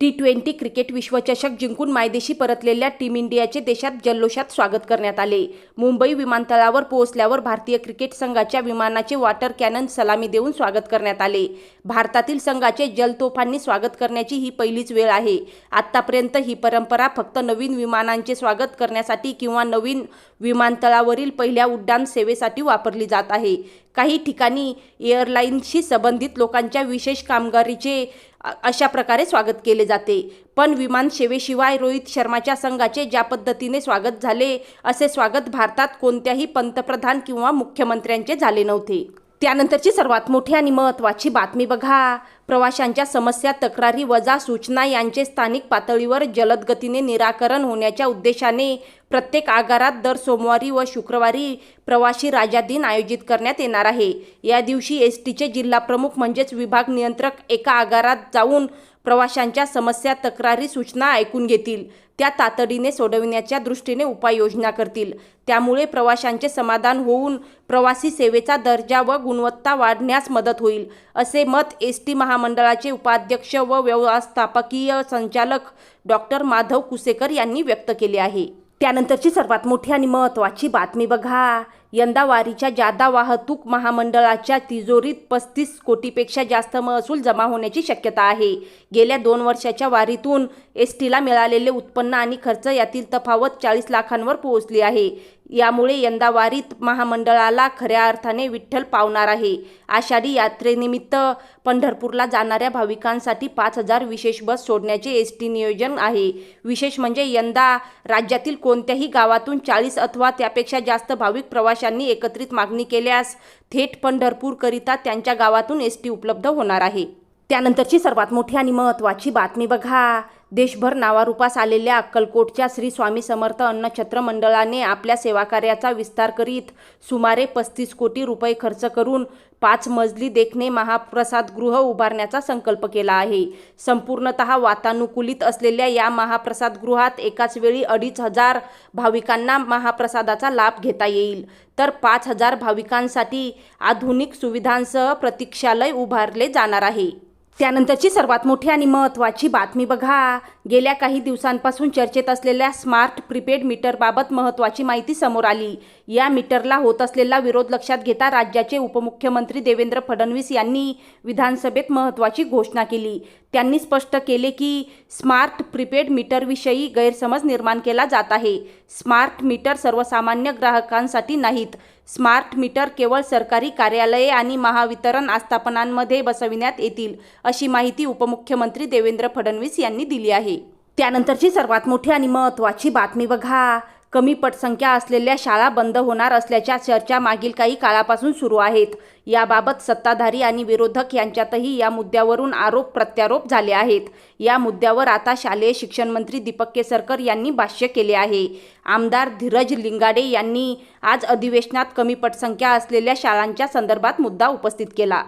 T twenty cricket विश्वचषक जिंकून मायदेशी परतलेल्या टीम इंडियाचे देशात जल्लोषात स्वागत करण्यात आले. मुंबई विमानतळावर पोहोचल्यावर भारतीय क्रिकेट संघाच्या विमानाचे वॉटर कॅनन सलामी देऊन स्वागत करण्यात आले. भारतातील संघाचे जलतोफांनी स्वागत करण्याची ही पहिलीच वेळ आहे. आत्तापर्यंत ही परंपरा फक्त नवीन विमानांचे स्वागत करण्यासाठी किंवा नवीन विमानतळावरील पहिल्या उड्डाण सेवेसाठी वापरली जात आहे. काही ठिकाणी एअरलाईन्सशी संबंधित लोकांच्या विशेष कामगारीचे अशा प्रकारे स्वागत केले जाते. पण विमान सेवेशिवाय रोहित शर्माच्या संघाचे ज्या पद्धतीने स्वागत झाले असे स्वागत भारतात कोणत्याही पंतप्रधान किंवा मुख्यमंत्र्यांचे झाले नव्हते. त्यानंतरची सर्वात मोठी आणि महत्त्वाची बातमी बघा. प्रवाशांच्या समस्या तक्रारी वजा सूचना यांचे स्थानिक पातळीवर जलद गतीने निराकरण होण्याच्या उद्देशाने प्रत्येक आगारात दर सोमवारी व शुक्रवारी प्रवासी राजा दिन आयोजित करण्यात येणार आहे. या दिवशी एस टीचे जिल्हाप्रमुख म्हणजेच विभाग नियंत्रक एका आगारात जाऊन प्रवाशांच्या समस्या तक्रारी सूचना ऐकून घेतील. त्या तातडीने सोडविण्याच्या दृष्टीने उपाययोजना करतील. त्यामुळे प्रवाशांचे समाधान होऊन प्रवासी सेवेचा दर्जा व गुणवत्ता वाढण्यास मदत होईल असे मत एस टी महामंडळाचे उपाध्यक्ष व व्यवस्थापकीय संचालक डॉक्टर माधव कुसेकर यांनी व्यक्त केले आहे. त्यानंतरची सर्वात मोठी आणि महत्त्वाची बातमी बघा. यंदा वारीच्या जादा वाहतूक महामंडळाच्या तिजोरीत पस्तीस कोटीपेक्षा जास्त महसूल जमा होण्याची शक्यता आहे. गेल्या दोन वर्षाच्या वारीतून एस टीला मिळालेले उत्पन्न आणि खर्च यातील तफावत चाळीस लाखांवर पोहोचली आहे. यामुळे यंदा वारीत महामंडळाला खऱ्या अर्थाने विठ्ठल पावणार आहे. आषाढी यात्रेनिमित्त पंढरपूरला जाणाऱ्या भाविकांसाठी पाच हजार विशेष बस सोडण्याचे एस टी नियोजन आहे. विशेष म्हणजे यंदा राज्यातील कोणत्याही गावातून चाळीस अथवा त्यापेक्षा जास्त भाविक प्रवाशांनी एकत्रित मागणी केल्यास थेट पंढरपूरकरिता त्यांच्या गावातून एस टी उपलब्ध होणार आहे. त्यानंतरची सर्वात मोठी आणि महत्त्वाची बातमी बघा. देशभर नावारूपास आलेल्या अक्कलकोटच्या श्री स्वामी समर्थ अन्नछत्र मंडळाने आपल्या सेवाकार्याचा विस्तार करीत सुमारे पस्तीस कोटी रुपये खर्च करून पाच मजली देखणे महाप्रसादगृह उभारण्याचा संकल्प केला आहे. संपूर्णत वातानुकूलित असलेल्या या महाप्रसादगृहात एकाच वेळी अडीच हजार भाविकांना महाप्रसादाचा लाभ घेता येईल. तर पाच हजार भाविकांसाठी आधुनिक सुविधांसह प्रतीक्षालय उभारले जाणार आहे. त्यानंतरची सर्वात मोठी आणि महत्त्वाची बातमी बघा. गेल्या काही दिवसांपासून चर्चेत असलेल्या स्मार्ट प्रीपेड मीटरबाबत महत्त्वाची माहिती समोर आली. या मीटरला होत असलेला विरोध लक्षात घेता राज्याचे उपमुख्यमंत्री देवेंद्र फडणवीस यांनी विधानसभेत महत्त्वाची घोषणा केली. त्यांनी स्पष्ट केले की स्मार्ट प्रीपेड मीटरविषयी गैरसमज निर्माण केला जात आहे. स्मार्ट मीटर सर्वसामान्य ग्राहकांसाठी नाहीत. स्मार्ट मीटर केवळ सरकारी कार्यालये आणि महावितरण आस्थापनांमध्ये बसविण्यात येतील अशी माहिती उपमुख्यमंत्री देवेंद्र फडणवीस यांनी दिली आहे. त्यानंतरची सर्वात मोठी आणि महत्त्वाची बातमी बघा. कमी पटसंख्या असलेल्या शाळा बंद होणार असल्याच्या चर्चा मागील काही काळापासून सुरू आहेत. याबाबत सत्ताधारी आणि विरोधक यांच्यातही या मुद्द्यावरून आरोप प्रत्यारोप झाले आहेत. या मुद्द्यावर आता शालेय शिक्षण मंत्री दीपक केसरकर यांनी भाष्य केले आहे. आमदार धीरज लिंगाडे यांनी आज अधिवेशनात कमी पटसंख्या असलेल्या शाळांच्या संदर्भात मुद्दा उपस्थित केला.